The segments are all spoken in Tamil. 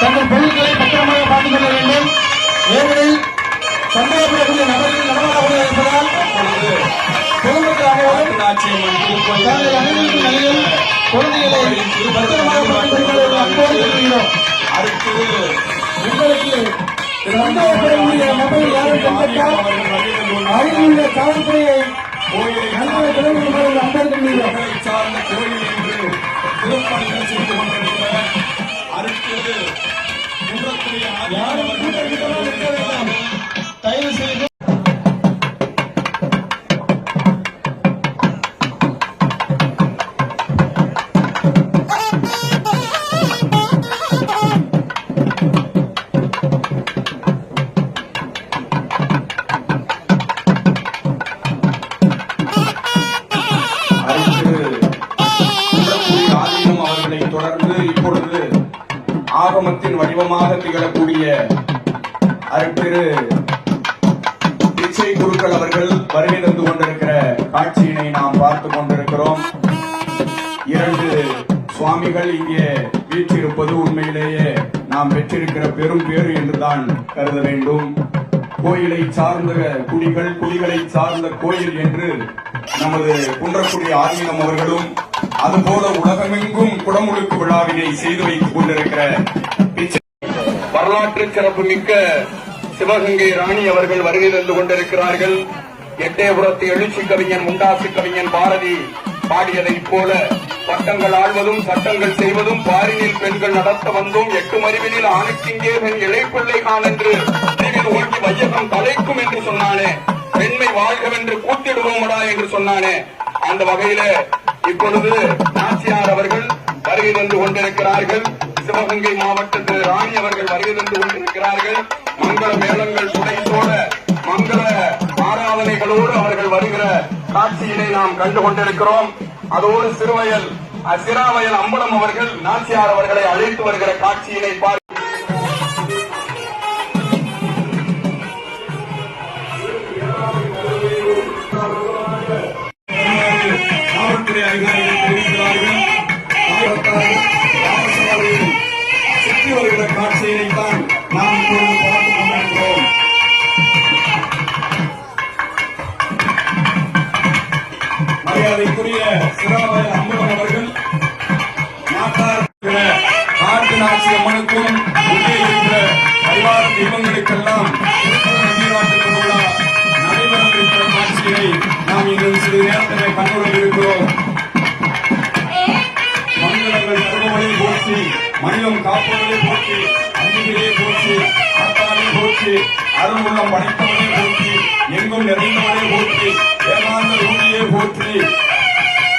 தங்கள் பொருட்களை பத்திரமாக பார்த்துக் கொள்ள வேண்டும். ஏனெனில் சந்தேகப்படக்கூடிய நபர்கள் நடமாடக்கூடிய இருப்பதால் பொதுமக்களாகவும் தாங்கள் அணிந்திருக்கும் நிலையில் குழந்தைகளை பத்திரமாக பார்த்துக் கொள்ள அன்போடு கேட்கிறோம் உங்களுக்கு சந்தேகப்படக்கூடிய நபர் யாரும் கண்டத்தால் அருகில் உள்ள காவல்துறையை அன்போடு கேட்கிறோம் சார்ந்த கோயில் என்று திருப்பணிகள் செய்து கொண்டிருக்கிற அடுத்தது குன்றத்துடைய யாரும் கூட்டத்திற்கு இருக்க வேண்டாம். தயவு செய்து தொடர்ந்து இப்பொழுது ஆகமத்தின் வடிவமாக திகழக்கூடிய அருட்பெரு பிச்சை குருக்கள் அவர்கள் வருகை தந்து கொண்டிருக்கிற காட்சியினை நாம் பார்த்துக் கொண்டிருக்கிறோம். இரண்டு சுவாமிகள் இங்கே வீற்றிருப்பது உண்மையிலேயே நாம் பெற்றிருக்கிற பெரும் பேறு என்றுதான் கருத வேண்டும். கோயிலை சார்ந்த குடிகள் குடிகளை சார்ந்த கோயில் என்று நமது குன்றக்குடி ஆதீனம் அவர்களும் அதுபோல உலகமெங்கும் குடமுழுக்கு விழாவினை செய்து வைத்துக் கொண்டிருக்கிற வரலாற்று சிறப்பு மிக்க சிவகங்கை ராணி அவர்கள் வருகை தந்து கொண்டிருக்கிறார்கள். எட்டயபுரத்து எழுச்சி கவிஞன் முண்டாசு கவிஞன் பாரதி பாடியதைப் போல சட்டங்கள் ஆழ்வதும் சட்டங்கள் செய்வதும் பாரினில் பெண்கள் நடத்த வந்தோம். எட்டு மறிவினில் ஆணுக்கிங்கே பெண் இழைப்பிள்ளை கான் என்று தெருவில் ஓட்டி வையகம் தலைக்கும் என்று சொன்னானே. பெண்மை வாழ்கவென்று கூட்டிடுவோமடா என்று சொன்னானே. அந்த வகையில இப்பொழுது நாச்சியார் அவர்கள் வருகை தந்து கொண்டிருக்கிறார்கள். சிவகங்கை மாவட்டத்தில் ராணி அவர்கள் வருகை தந்து கொண்டிருக்கிறார்கள். மங்கள மேளங்கள் துணை மங்கள ஆராதனைகளோடு அவர்கள் வருகிற காட்சியினை நாம் கண்டு கொண்டிருக்கிறோம். அதோடு சிறுவயல் சிறாவயல் அம்பலம் அவர்கள் நாச்சியார் அவர்களை அழைத்து வருகிற காட்சியினை பார்க்க மரியாதைக்குரிய சிறாவய அம்மன் அவர்கள் நாட்டார் இருக்கிற காட்டு நாச்சி அம்மனுக்கும் உள்ளே இருக்கிற பரிவார தெய்வங்களுக்கெல்லாம் திருக்குறள் காட்சியை நாம் இன்று சிறிது நேரத்திலே கண்டுள்ள இருக்கிறோம். மனிதர்கள் தருபவளே போற்றி மனிதம் காப்பவளே போற்றி அம்பிகையே போற்றி ஆத்தாளே போற்றி அருளுள்ளம் படைத்தவளே போற்றி எங்கும் நிறைந்தவளே போற்றி ஏமாந்த ரூபியே போற்றி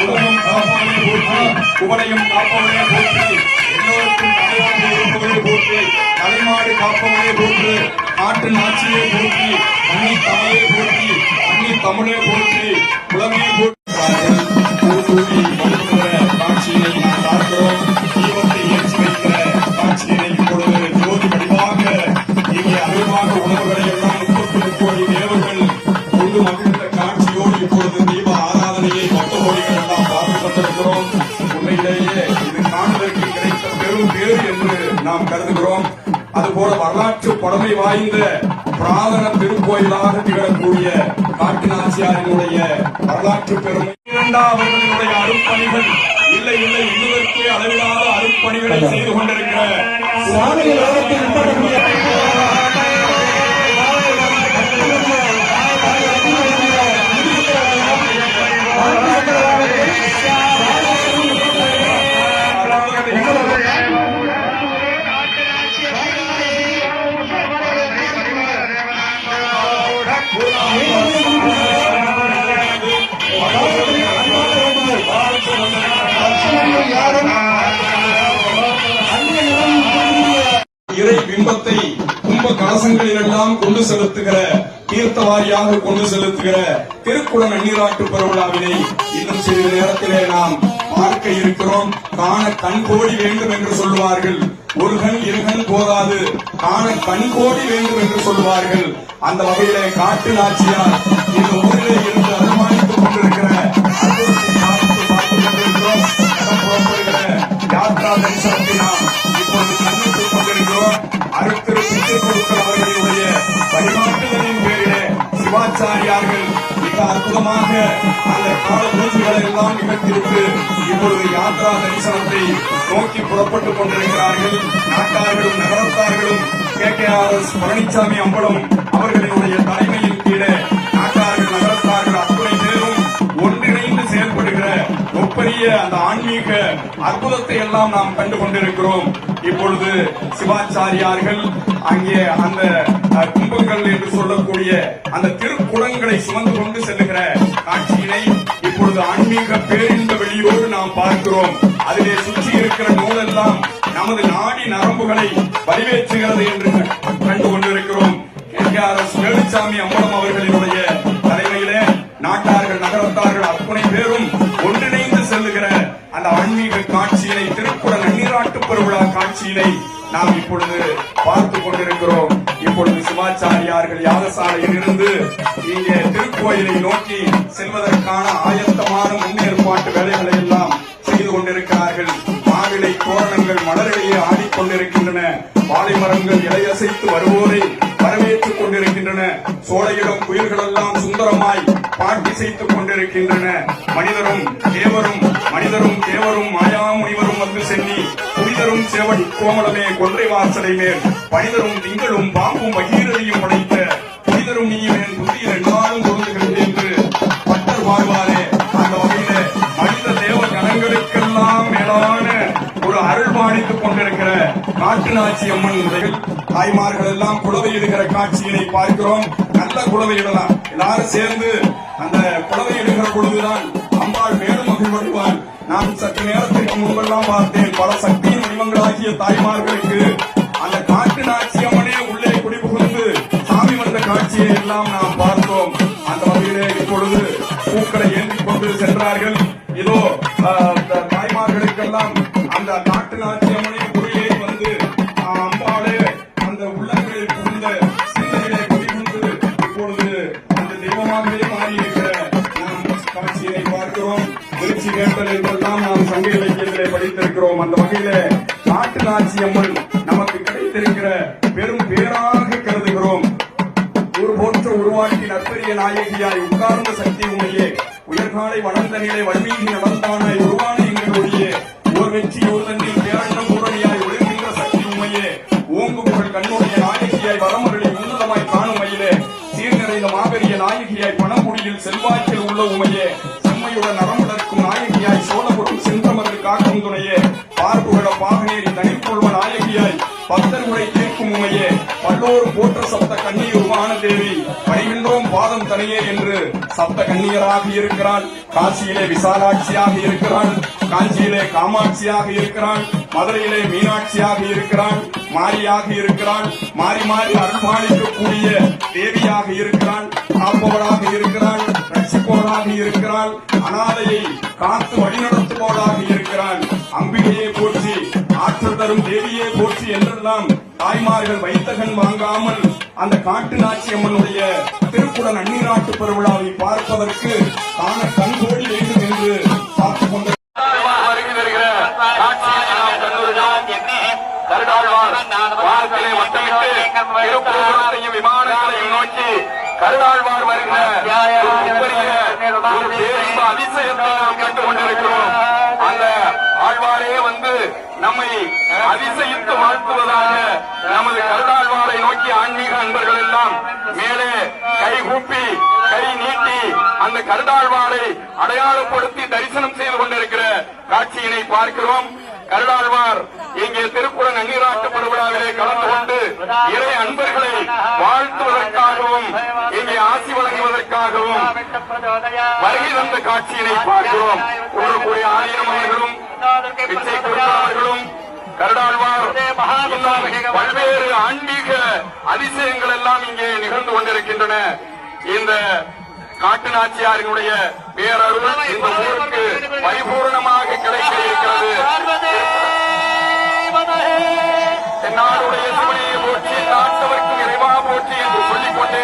குடும்பம் காப்பவளே போற்றி குவளையும் காப்பவனே போற்றி எல்லோருக்கும் தலைவாடு இருப்பவனே போற்றி தலைமாடு காப்பவனே போற்று நாட்டின் ஆட்சியை போற்றி தன்னை கொண்டிருக்கிறோம் உண்மையிலேயே இது காணுவதற்கு கிடைத்த பெரும் பேர் என்று நாம் கருதுகிறோம். அதுபோல வரலாற்று பழமை வாய்ந்த பிராதன திருக்கோயிலாக திகழக்கூடிய காட்டினாச்சியாரினுடைய வரலாற்று பெருமை. இரண்டாவர்களுடைய அருப்பணிகள் இல்லை இல்லை இன்னதற்கு அளவிலாத அருப்பணிகளை செய்து கொண்டிருக்கிற சுவாமி கலசங்களிலெல்லாம் கொண்டு செலுத்துகிற தீர்த்த வாரியாக கொண்டு செலுத்துகிற திருக்குள நன்னீராட்டு பெருவிழாவினை இன்னும் சிறிது நேரத்திலே நாம் பார்க்க இருக்கிறோம். காண கண் கோடி வேண்டும் என்று சொல்லுவார்கள். ஒரு கண் இரு கண் போதாது. காண கண் கோடி வேண்டும் என்று சொல்லுவார்கள். அந்த வகையிலே காட்டு நாச்சியார் இந்த ஊரிலே இருந்து அனுமானித்துக் கொண்டிருக்கிற யாத்ரா தரிசனத்தை நாம் இப்பொழுது கண்ணித்துக் கொண்டிருக்கிறோம். அருத்திரு அவர்களுடைய வழிகாட்டுதலின் சிவாச்சாரியார்கள் மிக அற்புதமாக அந்த கால பூஜைகளை எல்லாம் நிகழ்த்திவிட்டு இப்பொழுது யாத்ரா தரிசனத்தை நோக்கி புறப்பட்டுக் கொண்டிருக்கிறார்கள். நாட்டார்களும் நகரத்தார்களும் K K R S Palanisamy Ambalam அவர்களினுடைய தலை அற்புதத்தை எல்லாம் நாம் கண்டு கொண்டிருக்கிறோம் இப்பொழுது சிவாச்சாரியார்கள் அங்கே அந்த கும்பங்கள் என்று சொல்லக்கூடிய அந்த திருக்குளங்களை சுமந்து கொண்டு செல்லுகிற காட்சியினை இப்பொழுது ஆன்மீக பேரின்ப வெளியோடு நாம் பார்க்கிறோம். அதிலே சுற்றி இருக்கிற நூலெல்லாம் நமது நாடி நரம்புகளை வரவேற்றுகிறது என்று கண்டு கொண்டிருக்கிறோம் கேஆர்எஸ் வேலுசாமி அம்பலம் அவர்களினுடைய காட்சியினை நாம் இப்பொழுது பார்த்துக் கொண்டிருக்கிறோம். இப்பொழுது சிவாச்சாரியார்கள் யாகசாலையில் இருந்து இங்கே திருக்கோயிலை நோக்கி செல்வதற்கான ஆயத்தமான முன்னேற்பாட்டு வேலைகளை எல்லாம் செய்து கொண்டிருக்கிறார்கள். மாவிலை தோரணங்கள் மலரிடையே ஆடிக்கொண்டிருக்கின்றன வாழை மரங்கள் இலையசைத்து வருவோரை வரவேற்றுக் கொண்டிருக்கின்றன. சோழையிடம் குயில்கள் சுந்தரமாய் பாட்டிசைத்துக் கொண்டிருக்கின்றன. மனிதரும் தேவரும் மனிதரும் தேவரும் மாயாமுனிவரும் வந்து சென்னி புனிதரும் சேவடி கோமலமே கொன்றை வாசலை மேல் பனிதரும் திங்களும் பாம்பும் பகீரதியும் படைத்த புனிதரும் நீயும் புதிய நாளும் பொருந்துகிறது என்று பட்டர் வாழ்வாரே அந்த வகையில மனித தேவ கணங்களுக்கெல்லாம் மேலான ஒரு அருள் பாடித்துக் கொண்டிருக்கிற நாட்டு அம்மன் முறைகள் தாய்மார்கள் எல்லாம் குலவையிடுகிற காட்சியினை பார்க்கிறோம். நல்ல குலவையிடலாம் எல்லாரும் சேர்ந்து அந்த குலவையிடுகிற பொழுதுதான் அம்பாள் மேலும் மகிழ்வடைவாள். நான் சற்று நேரத்திற்கு முன்பெல்லாம் பார்த்தேன் பல சக்தியின் வடிவங்களாகிய தாய்மார்களுக்கு அந்த காட்டு நாச்சி அம்மனே உள்ளே குடிபுகுந்து சாமி வந்த காட்சியை எல்லாம் நாம் பார்த்தோம். அந்த வகையிலே இப்பொழுது பூக்களை ஏந்திக் கொண்டு சென்றார்கள். ஆட்சி வேண்டல் என்றெல்லாம் நாம் சங்க இலக்கியத்திலே படித்திருக்கிறோம். அந்த வகையில நாட்டு நாச்சி அம்மன் நமக்கு கிடைத்திருக்கிற பெரும் பேராக கருதுகிறோம். ஒரு போன்ற உருவாக்கி நற்பெரிய நாயகியாய் உட்கார்ந்த சக்தி உண்மையே. உயர்காலை வளர்ந்த நிலை வன்மீகி நடந்தானாய் உருவான எங்களுடைய ஒரு வெற்றி ஒரு தன்னில் பேரண்டம் பூரணியாய் ஒழுங்கின்ற சக்தி உண்மையே. ஓங்கு புகழ் கண்ணுடைய நாயகியாய் வரமகளில் உன்னதமாய் காணும் மயிலே சீர்நிறைந்த மாபெரிய நாயகியாய் பணமுடியில் செல்வாக்கில் உள்ள உமையே. செம்மையுடன் நரம்புடர்க்கும் நாயகியாய் சோழபுரம் சென்றமர்கள் காக்கும் துணையே. பார்ப்புகள பாகனேரி தனிக்கொள்வ நாயகியாய் பக்தர் உரை கேட்கும் உமையே. பல்லோரும் போற்ற சப்த கண்ணீருமான தேவி பணிகின்றோம் பாதம் தனியே என்று சப்த கண்ணியராக இருக்கிறாள். காசியிலே விசாலாட்சியாக இருக்கிறாள். காஞ்சியிலே காமாட்சியாக இருக்கிறாள். மதுரையிலே மீனாட்சியாக இருக்கிறாள் மாரியாக இருக்கிறாள் மாறி மாறி அருள்பாலிக்கக்கூடிய தேவியாக இருக்கிறாள் காப்பவராக இருக்கிறாள் ரசிப்பவராக இருக்கிறாள் அனாதையை காத்து வழிநடத்துபவராக இருக்கிறாள் அம்பிகையை போற்றி ஆற்றல் தரும் தேவியே போற்றி என்றெல்லாம் தாய்மார்கள் வைத்தகன் வாங்காமல் அந்த காட்டு நாச்சியம்மனுடைய திருக்குடன் அந்நீராட்டு பெருவிழாவை பார்ப்பதற்கு தான கண்கோடி கருடாழ்வார் வாரத்திலே வட்டமிட்டு திருப்பூரத்தையும் விமானங்களையும் நோக்கி கருணாழ்வார் வருகிற அதிசயத்தை நாம் கண்டுகொண்டிருக்கிறோம் அந்த ஆழ்வாரே வந்து நம்மை அதிசயித்து வாழ்த்துவதாக நமது கருணாழ்வாரை நோக்கி ஆன்மீக அன்பர்கள் எல்லாம் மேலே கை கூப்பி கை நீட்டி அந்த கருடாழ்வாரை அடையாளப்படுத்தி தரிசனம் செய்து கொண்டிருக்கிற காட்சியினை பார்க்கிறோம். கருடாழ்வார் இங்கே திருக்குற நன்னீராட்டு பெருவிழாவிலே கலந்து கொண்டு இறை அன்பர்களை வாழ்த்துவதற்காகவும் இங்கே ஆசி வழங்குவதற்காகவும் வருகை தந்த காட்சியினை பார்க்கிறோம். கூறக்கூடிய ஆயிரம் அவர்களும் பிச்சை கொடுக்கிறவர்களும் கருடாழ்வார் பல்வேறு ஆன்மீக அதிசயங்கள் எல்லாம் இங்கே நிகழ்ந்து கொண்டிருக்கின்றன. இந்த காட்டு நாச்சியாரினுடைய பேரருள் இந்த ஊருக்கு பரிபூர்ணமாக கிடைக்க இருக்கிறது தென்னாடுடைய சிவனையை போற்றி நாட்டவர்க்கும் இறைவா போற்றி என்று சொல்லிக்கொண்டு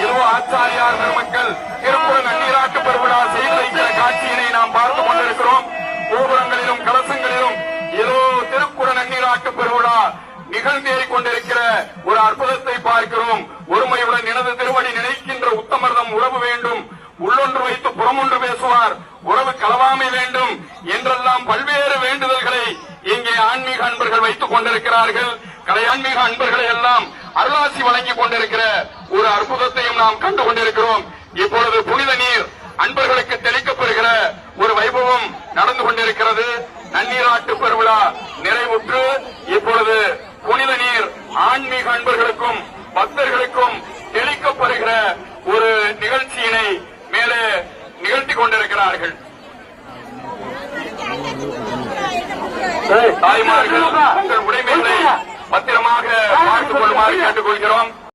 இரவு ஆச்சாரியார் பெருமக்கள் திருப்புற நன்னீராட்டு பெருவிழா செய்து வைக்கிற காட்சியினை நாம் பார்த்துக் கொண்டிருக்கிறோம். கோபுரங்களிலும் கலசங்களிலும் ஏதோ திருக்குற நன்னீராட்டு பெருவிழா நிகழ்ந்தேறிக் கொண்டிருக்கிற ஒரு அற்புதத்தை பார்க்கிறோம். ஒருமையுடன் எனது திருவடி நினைக்கின்ற உத்தமர்தம் உறவு வேண்டும். உள்ளொன்று வைத்து புறமொன்று பேசுவார் உறவு களவாமை வேண்டும் என்றெல்லாம் பல்வேறு வேண்டுதல்களை இங்கே ஆன்மீக அன்பர்கள் வைத்துக் கொண்டிருக்கிறார்கள். கலை அன்பர்களை எல்லாம் அருளாசி வழங்கிக் கொண்டிருக்கிற ஒரு அற்புதத்தையும் நாம் கண்டு கொண்டிருக்கிறோம். இப்பொழுது புனித நீர் அன்பர்களுக்கு தெளிக்கப்பெறுகிற ஒரு வைபவம் நடந்து கொண்டிருக்கிறது. நன்னீராட்டு பெருவிழா நிறைவுற்று இப்பொழுது புனித நீர் ஆன்மீக அன்பர்களுக்கும் பக்தர்களுக்கும் தெளிக்கப்படுகிற ஒரு நிகழ்ச்சியினை மேலே நிகழ்த்தி கொண்டிருக்கிறார்கள். தாய்மார்கள் உங்கள் உடைமைகளை பத்திரமாக பார்த்துக் கொள்ளுமாறு கேட்டுக்கொள்கிறோம்.